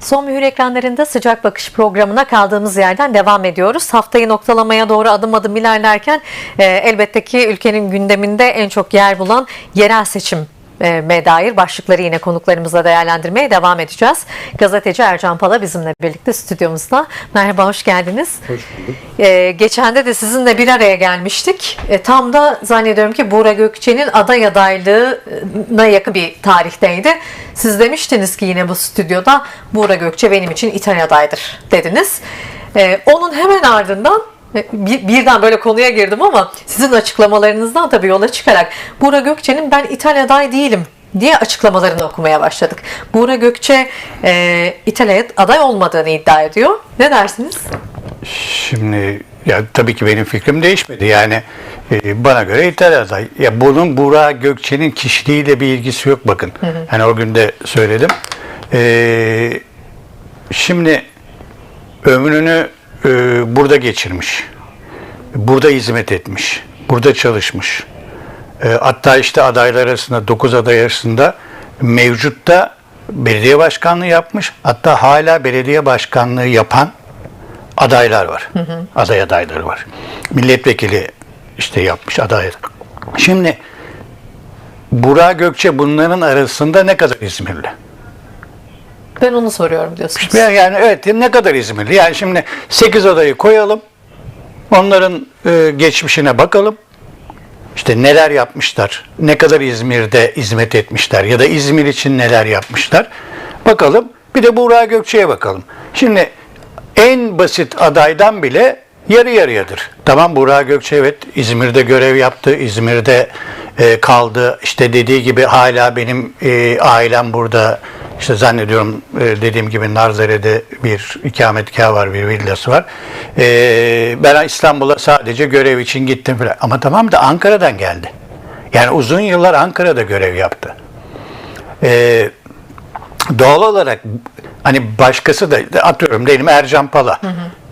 Son mühür ekranlarında sıcak bakış programına kaldığımız yerden devam ediyoruz. Haftayı noktalamaya doğru adım adım ilerlerken e, elbette ki ülkenin gündeminde en çok yer bulan yerel seçim e, dair başlıkları yine konuklarımızla değerlendirmeye devam edeceğiz. Gazeteci Ercan Pala bizimle birlikte stüdyomuzda. Merhaba, hoş geldiniz. Hoş bulduk. E, geçende de sizinle bir araya gelmiştik. E, tam da zannediyorum ki Buğra Gökçe'nin aday adaylığına yakın bir tarihteydi. Siz demiştiniz ki yine bu stüdyoda Buğra Gökçe benim için İtalya adaydır dediniz. E, onun hemen ardından bir, birden böyle konuya girdim ama sizin açıklamalarınızdan tabii yola çıkarak Buğra Gökçe'nin ben İtalya aday değilim diye açıklamalarını okumaya başladık. Buğra Gökçe e, İtalya aday olmadığını iddia ediyor. Ne dersiniz? Şimdi ya tabii ki benim fikrim değişmedi. Yani e, bana göre İtalya aday. Ya bunun Burak Gökçe'nin kişiliğiyle bir ilgisi yok bakın. Hani o gün de söyledim. E, şimdi ömrünü e, burada geçirmiş. Burada hizmet etmiş. Burada çalışmış. E, hatta işte adaylar arasında 9 aday arasında mevcutta belediye başkanlığı yapmış. Hatta hala belediye başkanlığı yapan adaylar var. Aday adayları var. Milletvekili işte yapmış aday. Şimdi Burak Gökçe bunların arasında ne kadar İzmirli? Ben onu soruyorum diyorsunuz. Yani, evet ne kadar İzmirli? Yani şimdi 8 adayı koyalım. Onların e, geçmişine bakalım. İşte neler yapmışlar, ne kadar İzmir'de hizmet etmişler ya da İzmir için neler yapmışlar. Bakalım. Bir de Buğra Gökçe'ye bakalım. Şimdi en basit adaydan bile yarı yarıyadır. Tamam Buğra Gökçe evet İzmir'de görev yaptı, İzmir'de e, kaldı. İşte dediği gibi hala benim e, ailem burada. İşte zannediyorum e, dediğim gibi Narzare'de bir ikametgah var, bir villası var. E, ben İstanbul'a sadece görev için gittim falan. Ama tamam da Ankara'dan geldi. Yani uzun yıllar Ankara'da görev yaptı. E, doğal olarak hani başkası da atıyorum diyelim Ercan Pala.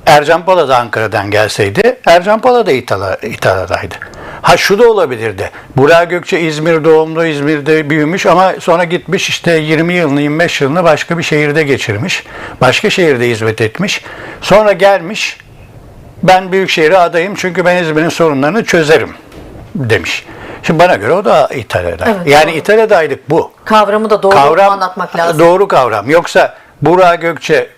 Ercan Pala da Ankara'dan gelseydi Ercan Pala da İtalya, İtalya'daydı. Ha şu da olabilirdi. Burak Gökçe İzmir doğumlu, İzmir'de büyümüş ama sonra gitmiş işte 20 yılını 25 yılını başka bir şehirde geçirmiş. Başka şehirde hizmet etmiş. Sonra gelmiş ben Büyükşehir'e adayım çünkü ben İzmir'in sorunlarını çözerim demiş. Şimdi bana göre o da İtalya'da. Evet, yani doğru. İtalya'daydık bu Kavramı da doğru kavram anlatmak lazım. Doğru kavram. Yoksa Burak Gökçe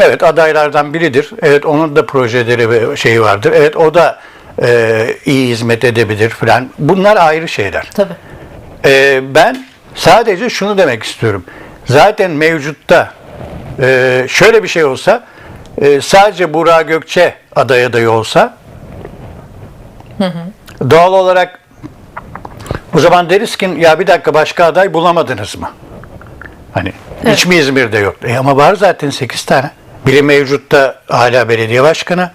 evet adaylardan biridir. Evet onun da projeleri ve şeyi vardır. Evet o da e, iyi hizmet edebilir falan. Bunlar ayrı şeyler. Tabii. E, ben sadece şunu demek istiyorum. Zaten mevcutta e, şöyle bir şey olsa e, sadece Burak Gökçe aday adayı olsa doğal olarak o zaman deriz ki ya bir dakika başka aday bulamadınız mı? Hani hiç mi İzmir'de yok? E ama var zaten 8 tane. Biri mevcutta hala belediye başkanı.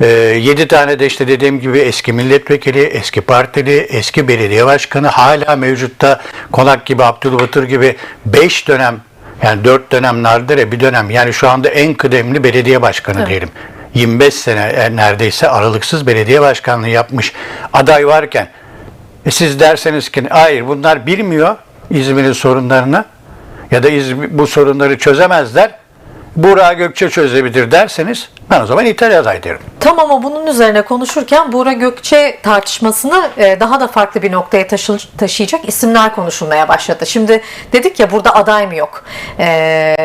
E, 7 tane de işte dediğim gibi eski milletvekili, eski partili, eski belediye başkanı. Hala mevcutta Konak gibi, Abdülbatır gibi 5 dönem yani 4 dönem Nardire bir dönem yani şu anda en kıdemli belediye başkanı Evet. diyelim. 25 sene neredeyse aralıksız belediye başkanlığı yapmış aday varken e siz derseniz ki hayır bunlar bilmiyor İzmir'in sorunlarını ya da İzmir, bu sorunları çözemezler. Burak Gökçe çözebilir derseniz ben o zaman İtalya aday derim. Tam ama bunun üzerine konuşurken Buğra Gökçe tartışmasını e, daha da farklı bir noktaya taşı- taşıyacak isimler konuşulmaya başladı. Şimdi dedik ya burada aday mı yok? E,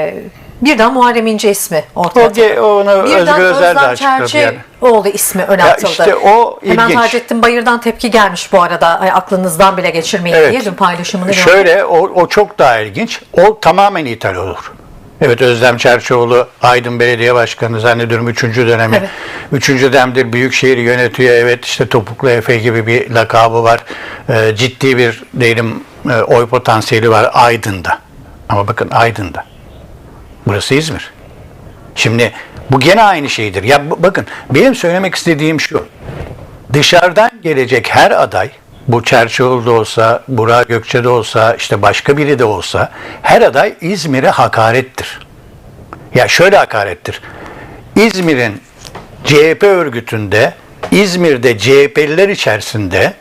birden Muharrem İnce ismi ortaya atıldı. onu Birden Özgür Özel de Özlem açıkladı yani. Çerçioğlu ismi öne Ya atıldı. işte o Hemen ilginç. Taceddin Bayır'dan tepki gelmiş bu arada. Ay, aklınızdan bile geçirmeyin Evet. diye dün paylaşımını gördüm. Şöyle o, o çok daha ilginç. O tamamen ithal olur. Evet Özlem Çerçioğlu Aydın Belediye Başkanı zannediyorum 3. dönemi. Evet. 3. dönemdir Büyükşehir yönetiyor. Evet işte Topuklu Efe gibi bir lakabı var. Ee, ciddi bir diyelim e, oy potansiyeli var Aydın'da. Ama bakın Aydın'da. Burası İzmir. Şimdi bu gene aynı şeydir. Ya bakın benim söylemek istediğim şu. Dışarıdan gelecek her aday bu Çerçioğlu da olsa, Burak Gökçe de olsa, işte başka biri de olsa her aday İzmir'e hakarettir. Ya şöyle hakarettir. İzmir'in CHP örgütünde, İzmir'de CHP'liler içerisinde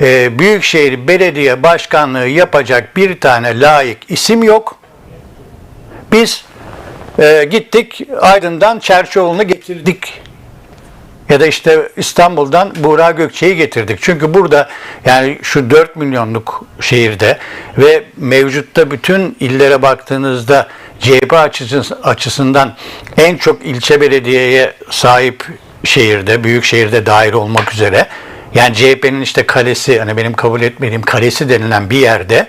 e, Büyükşehir Belediye Başkanlığı yapacak bir tane layık isim yok. Biz e, gittik Aydın'dan Çerçioğlu'nu getirdik ya da işte İstanbul'dan Buğra Gökçe'yi getirdik. Çünkü burada yani şu 4 milyonluk şehirde ve mevcutta bütün illere baktığınızda CHP açısı- açısından en çok ilçe belediyeye sahip şehirde, büyük şehirde dair olmak üzere yani CHP'nin işte kalesi, hani benim kabul etmediğim kalesi denilen bir yerde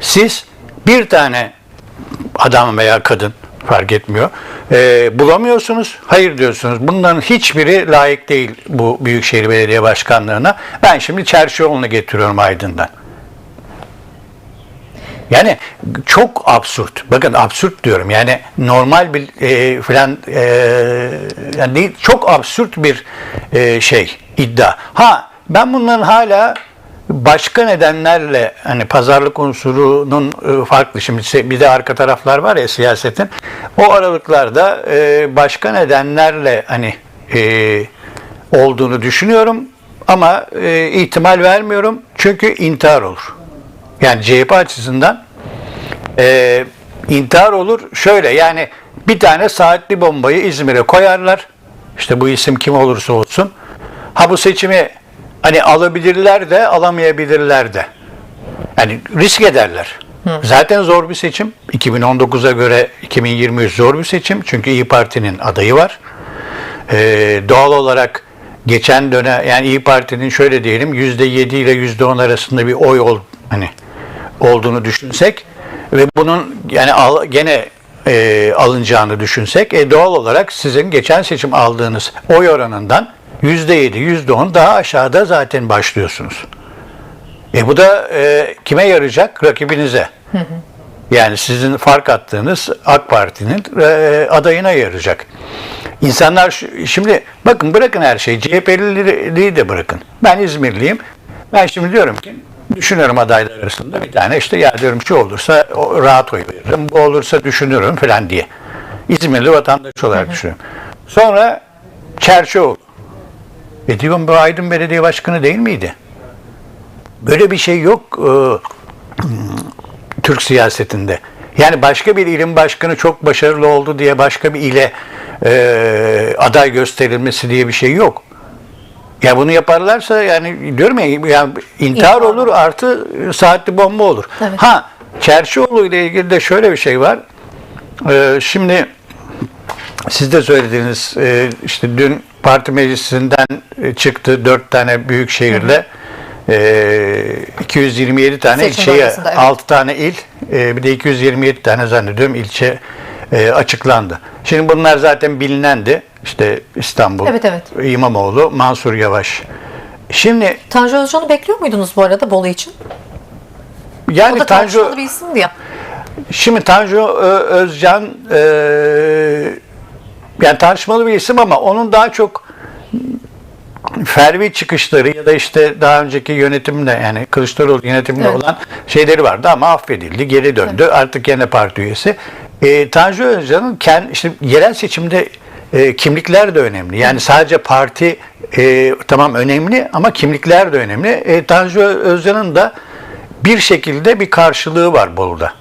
siz bir tane adam veya kadın fark etmiyor. Ee, bulamıyorsunuz. Hayır diyorsunuz. Bunların hiçbiri layık değil bu Büyükşehir Belediye Başkanlığı'na. Ben şimdi Çerşioğlu'nu getiriyorum Aydın'dan. Yani çok absürt. Bakın absürt diyorum. Yani normal bir e, filan e, yani çok absürt bir e, şey iddia. Ha ben bunların hala başka nedenlerle hani pazarlık unsurunun e, farklı şimdi bir de arka taraflar var ya siyasetin o aralıklarda e, başka nedenlerle hani e, olduğunu düşünüyorum ama ihtimal vermiyorum çünkü intihar olur. Yani CHP açısından intihar olur. Şöyle yani bir tane saatli bombayı İzmir'e koyarlar. İşte bu isim kim olursa olsun. Ha bu seçimi hani alabilirler de alamayabilirler de. Yani risk ederler. Zaten zor bir seçim. 2019'a göre 2023 zor bir seçim. Çünkü İyi Parti'nin adayı var. Ee, doğal olarak geçen dönem yani İyi Parti'nin şöyle diyelim %7 ile %10 arasında bir oy ol, hani olduğunu düşünsek ve bunun yani al, gene e, alınacağını düşünsek e, doğal olarak sizin geçen seçim aldığınız oy oranından %7, %10 daha aşağıda zaten başlıyorsunuz. E bu da e, kime yarayacak? Rakibinize. Yani sizin fark attığınız AK Parti'nin e, adayına yarayacak. İnsanlar şu- şimdi bakın bırakın her şeyi. CHP'liliği de bırakın. Ben İzmirliyim. Ben şimdi diyorum ki düşünüyorum adaylar arasında bir tane işte ya diyorum şu olursa rahat oy veririm. Bu olursa düşünürüm falan diye. İzmirli vatandaş olarak düşünüyorum. Sonra Çerçioğlu. E diyorum bu Aydın Belediye Başkanı değil miydi? Böyle bir şey yok e, Türk siyasetinde. Yani başka bir ilin başkanı çok başarılı oldu diye başka bir ile e, aday gösterilmesi diye bir şey yok. Ya bunu yaparlarsa yani diyorum ya yani intihar İntihar. olur artı saatli bomba olur. Evet. Ha Çerçioğlu ile ilgili de şöyle bir şey var. E, şimdi siz de söylediğiniz e, işte dün parti meclisinden e, çıktı dört tane büyük şehirle e, 227 tane Seçim ilçeye evet. 6 tane il e, bir de 227 tane zannediyorum ilçe e, açıklandı. Şimdi bunlar zaten bilinendi. İşte İstanbul, Evet, evet. İmamoğlu, Mansur Yavaş. Şimdi Tanju Özcan'ı bekliyor muydunuz bu arada Bolu için? O yani da Tanju tartışmalı bir isimdi ya. Şimdi Tanju Ö- Özcan e, yani tartışmalı bir isim ama onun daha çok fervi çıkışları ya da işte daha önceki yönetimle yani Kılıçdaroğlu yönetiminde Evet. olan şeyleri vardı ama affedildi, geri döndü. Artık yine parti üyesi. E, Tanju Özcan'ın kendi işte yerel seçimde e, kimlikler de önemli. Yani sadece parti e, tamam önemli ama kimlikler de önemli. E, Tanju Özcan'ın da bir şekilde bir karşılığı var Bolu'da.